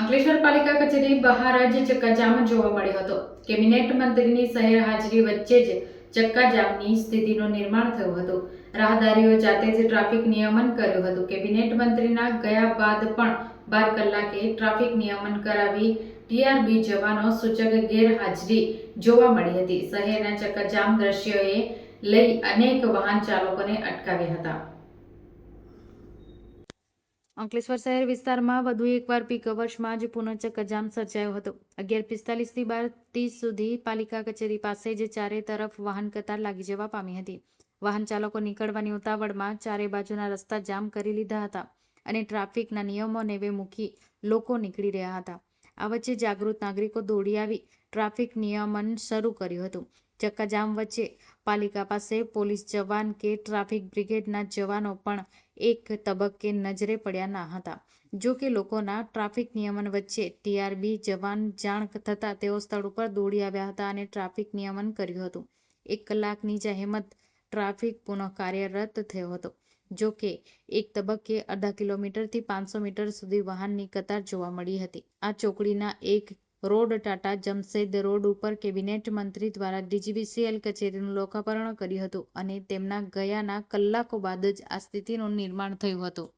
અંકલેશ્વર પાલિકા કચેરી બહાર જ ચક્કાજામ જોવા મળ્યો હતો. કેબિનેટ મંત્રીની સહેર હાજરી વચ્ચે જ ચક્કાજામની સ્થિતિનું નિર્માણ થયું હતું. રાહદારીઓ જાતે જ ટ્રાફિક નિયમન કર્યું હતું. કેબિનેટ મંત્રીના ગયા બાદ પણ બાર કલાકે ટ્રાફિક નિયમન કરાવી ટીઆરબી જવાનો સૂચક ગેરહાજરી જોવા મળી હતી. શહેરના ચક્કાજામ દ્રશ્યોએ લઈ અનેક વાહન ચાલકોને અટકાવ્યા હતા. અંકલેશ્વર શહેર વિસ્તારમાં વધુ એકવાર પીક અવર્સમાં જ પુનઃ જામ સર્જાયો હતો. અગિયાર પિસ્તાલીસથી બાર ત્રીસ સુધી પાલિકા કચેરી પાસે જ ચારે તરફ વાહન કતાર લાગી જવા પામી હતી. વાહન ચાલકો નીકળવાની ઉતાવળમાં ચારે બાજુના રસ્તા જામ કરી લીધા હતા અને ટ્રાફિકના નિયમો નેવે મૂકી લોકો નીકળી રહ્યા હતા. આ વચ્ચે જાગૃત નાગરિકો દોડી આવી ટ્રાફિક નિયમન શરૂ કર્યું હતું. ચક્કાજામ વચ્ચે પાલિકા પાસે પોલીસ જવાન કે ટ્રાફિક બ્રિગેડના જવાનો પણ એક તબક્કે નજરે પડ્યા ના હતા. જો કે લોકોના ટ્રાફિક નિયમન વચ્ચે ટીઆરબી જવાન જાણ થતાં તેઓ સ્થળ ઉપર દોડી આવ્યા હતા અને ટ્રાફિક નિયમન કર્યું હતું. એક કલાકની જહેમત ટ્રાફિક પુનઃ કાર્યરત થયો હતો. જો કે, એક તબક્કે અડધા કિલોમીટરથી પાંચસો મીટર સુધી વાહનની કતાર જોવા મળી હતી. આ ચોકડીના એક રોડ ટાટા જમશેદ રોડ ઉપર કેબિનેટ મંત્રી દ્વારા ડીજીવીસીએલ કચેરીનું લોકાપર્ણ કર્યું હતું અને તેમના ગયાના કલાકો બાદ જ આ સ્થિતિનું નિર્માણ થયું હતું.